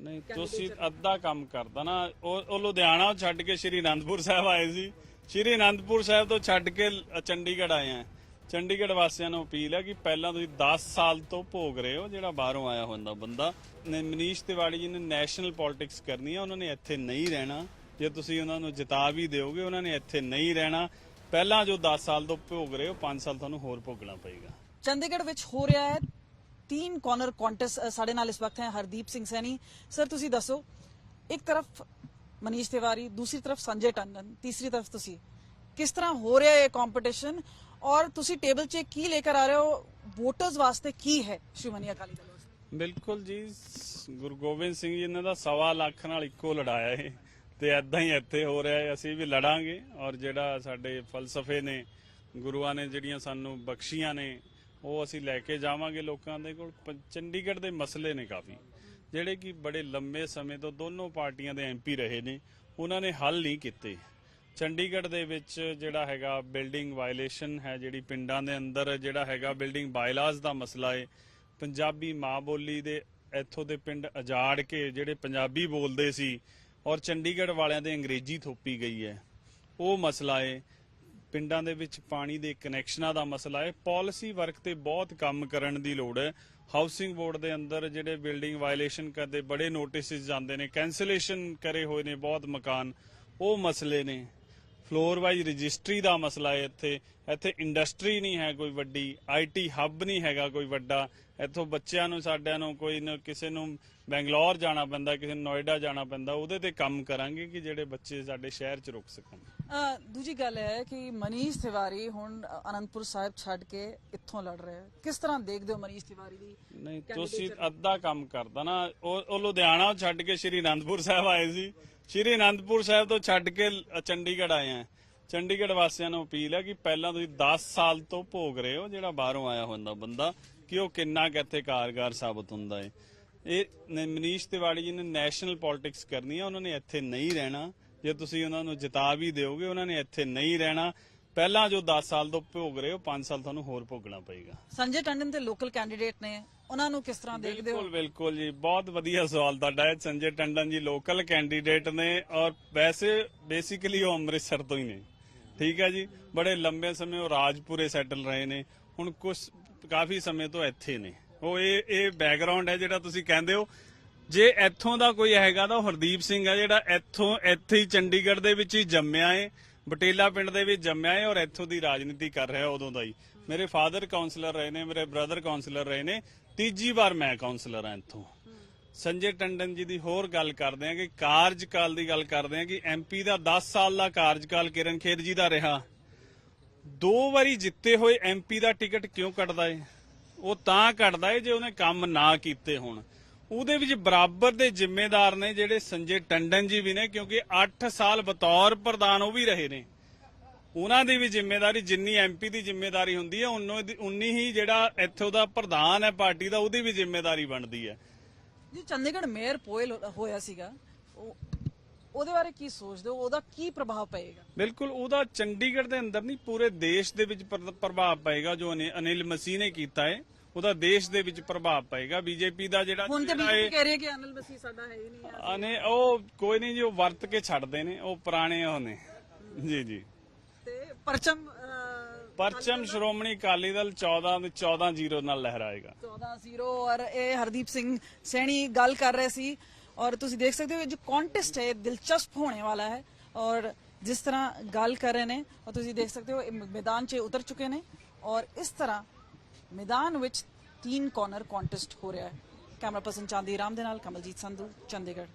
ਨਹੀਂ ਤੁਸੀਂ ਅੱਧਾ ਕੰਮ ਕਰਦਾ ਨਾ ਉਹ ਉਹ ਲੁਧਿਆਣਾ ਛੱਡ ਕੇ ਸ਼੍ਰੀ ਅਨੰਦਪੁਰ ਸਾਹਿਬ ਆਏ ਸੀ। ਸ਼੍ਰੀ ਅਨੰਦਪੁਰ ਸਾਹਿਬ ਤੋਂ ਛੱਡ ਕੇ ਚੰਡੀਗੜ੍ਹ ਆਏ ਆ। ਚੰਡੀਗੜ੍ਹ ਵਾਸੀਆਂ ਨੂੰ ਅਪੀਲ ਹੈ ਕਿ ਪਹਿਲਾਂ ਤੁਸੀਂ 10 ਸਾਲ ਤੋਂ ਭੋਗ ਰਹੇ ਹੋ ਜਿਹੜਾ ਬਾਹਰੋਂ ਆਇਆ ਹੁੰਦਾ ਬੰਦਾ। ਨੇ ਮਨੀਸ਼ ਤਿਵਾੜੀ ਜੀ ਨੇ ਨੈਸ਼ਨਲ ਪੋਲਿਟਿਕਸ ਕਰਨੀ ਹੈ ਉਹਨਾਂ ਨੇ ਇੱਥੇ ਨਹੀਂ ਰਹਿਣਾ। ਜੇ ਤੁਸੀਂ ਉਹਨਾਂ ਨੂੰ ਜਿਤਾ ਵੀ ਦਿਓਗੇ ਉਹਨਾਂ ਨੇ ਇੱਥੇ ਨਹੀਂ ਰਹਿਣਾ। ਪਹਿਲਾਂ ਜੋ 10 ਸਾਲ ਤੋਂ ਭੋਗ ਰਹੇ ਹੋ 5 ਸਾਲ ਤੁਹਾਨੂੰ ਹੋਰ ਭੋਗਣਾ ਪਏਗਾ। ਚੰਡੀਗੜ੍ਹ ਵਿੱਚ ਹੋ ਰਿਹਾ ਹੈ ਤਿੰਨ ਕਾਰਨਰ ਕੰਟੈਸਟ ਸਾਡੇ ਨਾਲ ਇਸ ਵਕਤ ਹੈ ਹਰਦੀਪ ਸਿੰਘ ਸੈਣੀ। ਸਰ ਤੁਸੀਂ ਦੱਸੋ, ਇੱਕ ਤਰਫ ਮਨੀਸ਼ ਤਿਵਾਰੀ, ਦੂਸਰੀ ਤਰਫ ਸੰਜੇ ਟੰਡਨ, ਤੀਸਰੀ ਤਰਫ ਤੁਸੀਂ। ਕਿਸ ਤਰ੍ਹਾਂ ਹੋ ਰਿਹਾ ਹੈ ਕੰਪੀਟੀਸ਼ਨ ਔਰ ਤੁਸੀਂ ਟੇਬਲ 'ਚ ਕੀ ਲੈ ਕੇ ਆ ਰਹੇ ਹੋ? ਵੋਟਰਸ ਵਾਸਤੇ ਕੀ ਹੈ? ਸ਼੍ਰੋਮਣੀ ਅਕਾਲੀ ਦਲ ਬਿਲਕੁਲ ਜੀ ਗੁਰੂ ਗੋਬਿੰਦ ਸਿੰਘ ਜੀ ਨੇ ਦਾ ਸਵਾ ਲੱਖ ਨਾਲ ਇੱਕੋ ਲੜਾਇਆ ਏ ਤੇ ਐਦਾਂ ਹੀ ਇੱਥੇ ਹੋ ਰਿਹਾ ਹੈ, ਅਸੀਂ ਵੀ ਲੜਾਂਗੇ। ਔਰ ਜਿਹੜਾ ਸਾਡੇ ਫਲਸਫੇ ਨੇ, ਗੁਰੂਆਂ ਨੇ ਜਿਹੜੀਆਂ ਸਾਨੂੰ ਬਖਸ਼ੀਆਂ ਨੇ ਉਹ ਅਸੀਂ ਲੈ ਕੇ ਜਾਵਾਂਗੇ ਲੋਕਾਂ ਦੇ ਕੋਲ। ਪ- ਚੰਡੀਗੜ੍ਹ ਦੇ ਮਸਲੇ ਨੇ ਕਾਫੀ, ਜਿਹੜੇ ਕਿ ਬੜੇ ਲੰਮੇ ਸਮੇਂ ਤੋਂ ਦੋਨੋਂ ਪਾਰਟੀਆਂ ਦੇ ਐਮਪੀ ਰਹੇ ਨੇ, ਉਹਨਾਂ ਨੇ ਹੱਲ ਨਹੀਂ ਕੀਤੇ। ਚੰਡੀਗੜ੍ਹ ਦੇ ਵਿੱਚ ਜਿਹੜਾ ਹੈਗਾ ਬਿਲਡਿੰਗ ਵਾਇਲੇਸ਼ਨ ਹੈ, ਜਿਹੜੀ ਪਿੰਡਾਂ ਦੇ ਅੰਦਰ ਜਿਹੜਾ ਹੈਗਾ ਬਿਲਡਿੰਗ ਬਾਇਲਾਜ਼ ਦਾ ਮਸਲਾ ਹੈ ਪੰਜਾਬੀ ਮਾਂ ਬੋਲੀ ਦੇ ਇੱਥੋਂ ਦੇ ਪਿੰਡ ਅਜਾੜ ਕੇ ਜਿਹੜੇ ਪੰਜਾਬੀ ਬੋਲਦੇ ਸੀ, ਔਰ ਚੰਡੀਗੜ੍ਹ ਵਾਲਿਆਂ ਦੇ ਅੰਗਰੇਜ਼ੀ ਥੋਪੀ ਗਈ ਹੈ, ਉਹ ਮਸਲਾ ਹੈ ਪਿੰਡਾਂ ਦੇ ਵਿੱਚ ਪਾਣੀ ਦੇ ਕਨੈਕਸ਼ਨਾਂ ਦਾ ਮਸਲਾ ਹੈ। ਪਾਲਿਸੀ ਵਰਕ ਤੇ ਬਹੁਤ ਕੰਮ ਕਰਨ ਦੀ ਲੋੜ ਹੈ। ਹਾਊਸਿੰਗ ਬੋਰਡ ਦੇ ਅੰਦਰ ਜਿਹੜੇ ਬਿਲਡਿੰਗ ਵਾਇਲੇਸ਼ਨ ਕਰਦੇ, ਬੜੇ ਨੋਟਿਸਸ ਜਾਂਦੇ ਨੇ, ਕੈਂਸਲੇਸ਼ਨ ਕਰੇ ਹੋਏ ਨੇ ਬਹੁਤ ਮਕਾਨ। ਉਹ ਮਸਲੇ ਨੇ। ਫਲੋਰ ਵਾਈਜ਼ ਰਜਿਸਟਰੀ ਦਾ ਮਸਲਾ ਹੈ ਇੱਥੇ। ਇੱਥੇ ਇੰਡਸਟਰੀ ਨਹੀਂ ਹੈ ਕੋਈ ਵੱਡੀ ਆਈਟੀ ਹੱਬ ਨਹੀਂ ਹੈਗਾ ਕੋਈ ਵੱਡਾ। ਇੱਥੋਂ ਬੱਚਿਆਂ ਨੂੰ ਸਾਡਿਆਂ ਨੂੰ ਕੋਈ ਨਾ ਕਿਸੇ ਨੂੰ ਬੈਂਗਲੌਰ ਜਾਣਾ ਪੈਂਦਾ ਕਿਸੇ ਨੂੰ ਨੋਇਡਾ ਜਾਣਾ ਪੈਂਦਾ ਉਹਦੇ ਤੇ ਕੰਮ ਕਰਾਂਗੇ ਕਿ ਜਿਹੜੇ ਬੱਚੇ ਸਾਡੇ ਸ਼ਹਿਰ 'ਚ ਰੁਕ ਸਕਣ। ਦੂਜੀ ਗੱਲ ਹੈ ਕਿ ਮਨੀਸ਼ ਤਿਵਾਰੀ ਹੁਣ ਅਨੰਦਪੁਰ ਸਾਹਿਬ ਛੱਡ ਕੇ ਇੱਥੋਂ ਲੜ ਰਿਹਾ ਕਿਸ ਤਰ੍ਹਾਂ ਦੇਖਦੇ ਹੋ ਮਨੀਸ਼ ਤਿਵਾਰੀ ਦੀ ਨਹੀਂ ਤੁਸੀਂ ਅੱਧਾ ਕੰਮ ਕਰਦਾ ਨਾ। ਉਹ ਲੁਧਿਆਣਾ ਛੱਡ ਕੇ ਸ਼੍ਰੀ ਅਨੰਦਪੁਰ ਸਾਹਿਬ ਆਏ ਸੀ। ਸ਼੍ਰੀ ਅਨੰਦਪੁਰ ਸਾਹਿਬ ਤੋਂ ਛੱਡ ਕੇ ਚੰਡੀਗੜ੍ਹ ਆਏ ਆ ਚੰਡੀਗੜ੍ਹ ਵਾਸੀਆਂ ਨੂੰ ਅਪੀਲ ਹੈ ਕਿ ਪਹਿਲਾਂ ਤੁਸੀਂ 10 ਸਾਲ ਤੋਂ ਭੋਗ ਰਹੇ ਹੋ, ਜਿਹੜਾ ਬਾਹਰੋਂ ਆਇਆ ਹੁੰਦਾ ਬੰਦਾ, ਕਿ ਉਹ ਕਿੰਨਾ ਕੁ ਇੱਥੇ ਕਾਰਗਰ ਸਾਬਤ ਹੁੰਦਾ ਹੈ। ਇਹ ਮਨੀਸ਼ ਤਿਵਾੜੀ ਜੀ ਨੇ ਨੈਸ਼ਨਲ ਪੋਲਿਟਿਕਸ ਕਰਨੀ ਹੈ, ਉਹਨਾਂ ਨੇ ਇੱਥੇ ਨਹੀਂ ਰਹਿਣਾ। ਜੇ ਤੁਸੀਂ ਉਹਨਾਂ ਨੂੰ ਜਿਤਾ ਵੀ ਦਿਓਗੇ, ਉਹਨਾਂ ਨੇ ਇੱਥੇ ਨਹੀਂ ਰਹਿਣਾ। ਪਹਿਲਾਂ ਜੋ 10 ਸਾਲ ਤੋਂ ਭੋਗ ਰਹੇ ਹੋ 5 ਸਾਲ ਤੁਹਾਨੂੰ ਹੋਰ ਭੋਗਣਾ ਪਏਗਾ। ਸੰਜੇ ਟੰਡਨ ਤੇ ਲੋਕਲ ਕੈਂਡੀਡੇਟ ਨੇ ਉਹਨਾਂ ਨੂੰ ਕਿਸ ਤਰ੍ਹਾਂ ਦੇਖਦੇ ਹੋ? ਬਿਲਕੁਲ ਬਿਲਕੁਲ ਜੀ। ਬਹੁਤ ਵਧੀਆ ਸਵਾਲ ਤੁਹਾਡਾ ਹੈ। ਸੰਜੇ ਟੰਡਨ ਜੀ ਲੋਕਲ ਕੈਂਡੀਡੇਟ ਨੇ ਔਰ ਵੈਸੇ ਬੇਸਿਕਲੀ ਉਹ ਅੰਮ੍ਰਿਤਸਰ ਤੋਂ ਹੀ ਨੇ। ਠੀਕ ਹੈ ਜੀ? ਬੜੇ ਲੰਬੇ ਸਮੇਂ ਉਹ ਰਾਜਪੁਰੇ ਸੈਟਲ ਰਹੇ ਨੇ। ਹੁਣ ਕੁਝ ਕਾਫੀ ਸਮੇਂ ਤੋਂ ਇੱਥੇ ਨੇ। ਉਹ ਇਹ ਇਹ ਬੈਕਗ੍ਰਾਉਂਡ ਹੈ ਜਿਹੜਾ ਤੁਸੀਂ ਕਹਿੰਦੇ ਹੋ। ਜੇ ਇੱਥੋਂ ਦਾ ਕੋਈ ਹੈਗਾ ਤਾਂ ਉਹ ਹਰਦੀਪ ਸਿੰਘ ਹੈ ਜਿਹੜਾ ਇੱਥੋਂ ਇੱਥੇ ਹੀ ਚੰਡੀਗੜ੍ਹ ਦੇ ਵਿੱਚ ਹੀ ਜੰਮਿਆ ਏ। ਬਟੇਲਾ ਪਿੰਡ ਦੇ ਵਿੱਚ ਜੰਮਿਆ ਏ ਔਰ ਇੱਥੋਂ ਦੀ ਰਾਜਨੀਤੀ ਕਰ ਰਿਹਾ ਉਦੋਂ ਦਾ ਹੀ। ਮੇਰੇ ਫਾਦਰ ਕਾਉਂਸਲਰ ਰਹੇ ਨੇ, ਮੇਰੇ ਬ੍ਰਦਰ ਕਾਉਂਸਲਰ ਰਹੇ ਨੇ, ਤੀਜੀ ਵਾਰ ਮੈਂ ਕਾਉਂਸਲਰ ਹਾਂ ਇੱਥੋਂ। ਸੰਜੇ ਟੰਡਨ ਜੀ ਦੀ ਹੋਰ ਗੱਲ ਕਰਦੇ ਹਾਂ ਕਿ ਕਾਰਜਕਾਲ ਦੀ ਗੱਲ ਕਰਦੇ ਹਾਂ ਕਿ ਐਮਪੀ ਦਾ 10 ਸਾਲ ਦਾ ਕਾਰਜਕਾਲ ਕਿਰਨ ਖੇਰ ਜੀ ਦਾ ਰਿਹਾ। ਦੋ ਵਾਰੀ ਜਿੱਤੇ ਹੋਏ ਐਮਪੀ ਦਾ ਟਿਕਟ ਕਿਉਂ ਕੱਟਦਾ ਏ? ਉਹ ਤਾਂ ਕੱਟਦਾ ਏ ਜੇ ਉਹਨੇ ਕੰਮ ਨਾ ਕੀਤੇ ਹੋਣ। ਉਹਦੇ ਵਿੱਚ ਬਰਾਬਰ ਦੇ ਜ਼ਿੰਮੇਦਾਰ ਨੇ ਜਿਹੜੇ ਸੰਜੇ ਟੰਡਨ ਜੀ ਵੀ ਨੇ ਕਿਉਂਕਿ 8 ਸਾਲ ਬਤੌਰ ਪ੍ਰਧਾਨ ਉਹ ਵੀ ਰਹੇ ਨੇ। ਉਹਨਾਂ ਦੀ ਵੀ ਜ਼ਿੰਮੇਵਾਰੀ ਜਿੰਨੀ ਐਮਪੀ ਦੀ ਜ਼ਿੰਮੇਵਾਰੀ ਹੁੰਦੀ ਹੈ ਉਨੋਂ ਹੀ ਜਿਹੜਾ ਇੱਥੋਂ ਦਾ ਪ੍ਰਧਾਨ ਹੈ ਪਾਰਟੀ ਦਾ ਉਹਦੀ ਵੀ ਜ਼ਿੰਮੇਵਾਰੀ ਬਣਦੀ ਹੈ। ਜੀ ਚੰਡੀਗੜ੍ਹ ਮੇਅਰ ਪੋਇਲ ਹੋਇਆ ਸੀਗਾ। ਉਹ ਉਹਦੇ ਬਾਰੇ ਕੀ ਸੋਚਦੇ ਹੋ? ਉਹਦਾ ਕੀ ਪ੍ਰਭਾਵ ਪਏਗਾ? ਬਿਲਕੁਲ ਉਹਦਾ ਚੰਡੀਗੜ੍ਹ ਦੇ ਅੰਦਰ ਨਹੀਂ ਪੂਰੇ ਦੇਸ਼ ਦੇ ਵਿੱਚ ਪ੍ਰ- ਪ੍ਰਭਾਵ ਪਏਗਾ ਜੋ ਅਨਿ- ਅਨਿਲ ਮਸੀਹ ਨੇ ਕੀਤਾ ਹੈ। ਉਹਦਾ ਦੇਸ਼ ਦੇ ਵਿੱਚ ਪ੍ਰਭਾਵ ਪਏਗਾ। ਬੀਜੇਪੀ ਦਾ ਜਿਹੜਾ ਹੁਣ ਤੇ ਬੀਜੇਪੀ ਕਹਿ ਰਹੀ ਹੈ ਕਿ ਅਨਿਲ ਮਸੀਹ ਸਾਡਾ ਹੈ ਹੀ ਨਹੀਂ ਹੈ। ਅਨੇ ਉਹ ਕੋਈ ਨਹੀਂ ਜੀ ਉਹ ਵਰਤ ਕੇ ਛੱਡਦੇ ਨੇ ਉਹ ਪੁਰਾਣੇ ਉਹ ਨੇ। ਜੀ ਜੀ। ਤੇ ਪਰਚਮ ਪਰਚਮ ਸ਼੍ਰੋਮਣੀ ਅਕਾਲੀ ਦਲ 14 ਦੇ 14 ਜ਼ੀਰੋ ਨਾਲ ਲਹਿਰਾਏਗਾ। 14-0 ਔਰ ਇਹ ਹਰਦੀਪ ਸਿੰਘ ਸੈਣੀ ਗੱਲ ਕਰ ਰਹੇ ਸੀ। ਔਰ ਤੁਸੀਂ ਦੇਖ ਸਕਦੇ ਹੋ ਜੋ ਕੰਟੈਸਟ ਹੈ ਦਿਲਚਸਪ ਹੋਣੇ ਵਾਲਾ ਹੈ। ਔਰ ਜਿਸ ਤਰ੍ਹਾਂ ਗੱਲ ਕਰ ਰਹੇ ਨੇ ਔਰ ਤੁਸੀਂ ਦੇਖ ਸਕਦੇ ਹੋ ਮੈਦਾਨ 'ਚ ਉਤਰ ਚੁੱਕੇ ਨੇ। ਔਰ ਇਸ ਤਰ੍ਹਾਂ ਮੈਦਾਨ ਵਿੱਚ ਤਿੰਨ ਕਾਰਨਰ ਕੰਟੈਸਟ ਹੋ ਰਿਹਾ ਹੈ। ਕੈਮਰਾ ਪਰਸਨ ਚਾਂਦੀ ਰਾਮ ਦੇ ਨਾਲ, ਕਮਲਜੀਤ ਸੰਧੂ, ਚੰਡੀਗੜ੍ਹ।